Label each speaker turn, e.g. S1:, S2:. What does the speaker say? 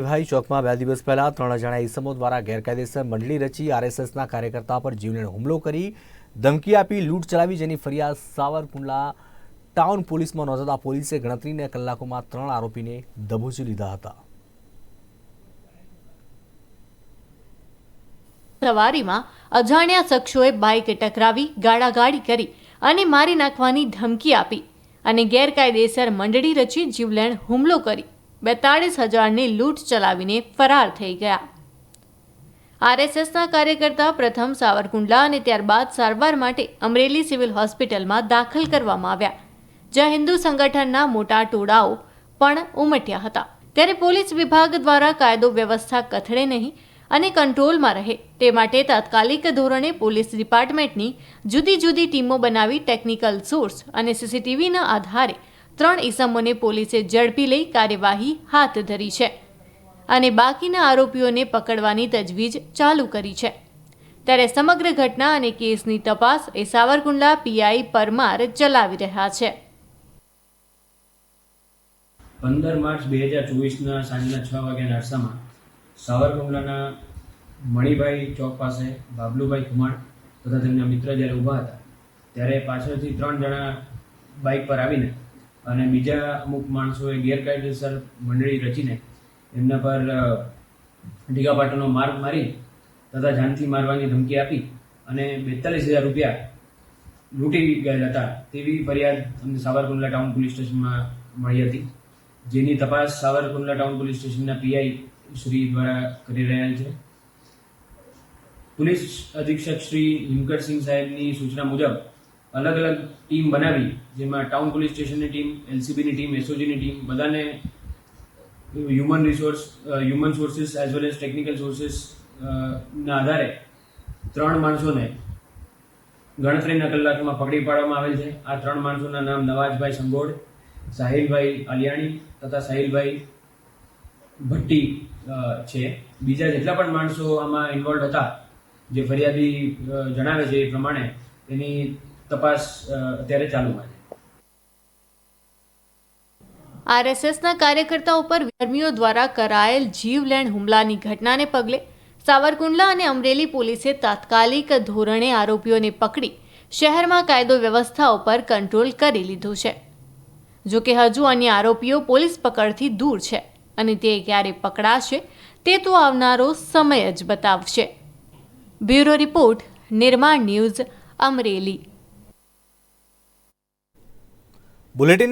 S1: ભાઈ ચોકમાં બે દિવસ પહેલા ત્રણ અજાણ્યા ઇસમો દ્વારા ગેરકાયદેસર મંડળી રચી આરએસએસના કાર્યકર્તા પર જીવલેણ હુમલો કરી ધમકી આપી, લૂંટ ચલાવી, જેની ફરિયાદ સાવરકુંડલા ટાઉન પોલીસમાં નોંધાતા પોલીસે ગણતરીના કલાકોમાં ત્રણ આરોપીને દબોચી લીધા હતા.
S2: સવારીમાં અજાણ્યા શખ્સોએ બાઇક ટકરાવી ગાળાગાડી કરી અને મારી નાખવાની ધમકી આપી અને ગેરકાયદેસર મંડળી રચી જીવલેણ હુમલો કરી. બેતાળીસ હજારની લૂંટ ચલાવીને ફરાર થઈ ગયા. આરએસએસના કાર્યકર્તા પ્રથમ સાવરકુંડલા અને ત્યારબાદ સારવાર માટે અમરેલી સિવિલ હોસ્પિટલમાં દાખલ કરવામાં આવ્યા, જ્યાં હિન્દુ સંગઠનના મોટા ટોળાઓ પણ ઉમટ્યા હતા. ત્યારે પોલીસ વિભાગ દ્વારા કાયદો વ્યવસ્થા કથળે નહીં અને કંટ્રોલમાં રહે તે માટે તાત્કાલિક ધોરણે પોલીસ ડિપાર્ટમેન્ટની જુદી જુદી ટીમો બનાવી ટેકનિકલ સોર્સ અને સીસીટીવીના આધારે ત્રણ ઇસમોને પોલીસે ઝડપી લઈ કાર્યવાહી હાથ ધરી છે અને બાકીના આરોપીઓને પકડવાની તજવીજ ચાલુ કરી છે. ત્યારે સમગ્ર ઘટના અને કેસની તપાસ એ સાવરકુંડલા પીઆઈ પરમાર ચલાવી રહ્યા છે.
S3: પંદર માર્ચ બે હજાર ચોવીસના સાંજના છ વાગ્યાના અરસામાં સાવરકુંડલાના મણિભાઈ ચોક પાસે બાબલુભાઈ કુમાર તથા તેમના મિત્ર જ્યારે ઊભા હતા, ત્યારે પાછળથી ત્રણ જણા બાઇક પર આવીને અને બીજા અમુક માણસોએ ગેરકાયદેસર મંડળી રચીને એમના પર ઢીગાપાટોનો માર્ગ મારી તથા જાનથી મારવાની ધમકી આપી અને બેતાલીસ હજાર રૂપિયા લૂંટી ગયેલ હતા તેવી ફરિયાદ અમને સાવરકુંડલા ટાઉન પોલીસ સ્ટેશનમાં મળી હતી, જેની તપાસ સાવરકુંડલા ટાઉન પોલીસ સ્ટેશનના પીઆઈ શ્રી દ્વારા કરી રહ્યા છે. પોલીસ અધિક્ષક શ્રી હિમકરસિંહ સાહેબની સૂચના મુજબ અલગ અલગ ટીમ બનાવી, જેમાં ટાઉન પોલીસ સ્ટેશનની ટીમ એલસીબીની ટીમ એસઓજીની ટીમ, બધાને human resource human sources as well as technical sources ના આધારે ત્રણ માણસોને ગણતરીના કલાકમાં પકડી પાડવામાં આવેલ છે. આ ત્રણ માણસોના નામ નવાજભાઈ સંગોડ સાહિલભાઈ આલિયાણી તથા સાહિલભાઈ ભટ્ટી છે. બીજા જેટલા પણ માણસો આમાં ઇન્વોલ્વ હતા, જે ફરિયાદી જણાવે છે એ પ્રમાણે, એની તપાસ અત્યારે ચાલુમાં છે
S2: આરએસએસના કાર્યકર્તાઓ પર કર્મીઓ દ્વારા કરાયેલ જીવલેણ હુમલાની ઘટનાને પગલે સાવરકુંડલા અને અમરેલી પોલીસે તાત્કાલિક ધોરણે આરોપીઓને પકડી શહેરમાં કાયદો વ્યવસ્થા ઉપર કંટ્રોલ કરી લીધું છે. જો કે હજુ અન્ય આરોપીઓ પોલીસ પકડથી દૂર છે અને તે ક્યારે પકડાશે તે તો આવનારો સમય જ બતાવશે. Bureau report, Nirman news, Amreli.
S1: Bulletin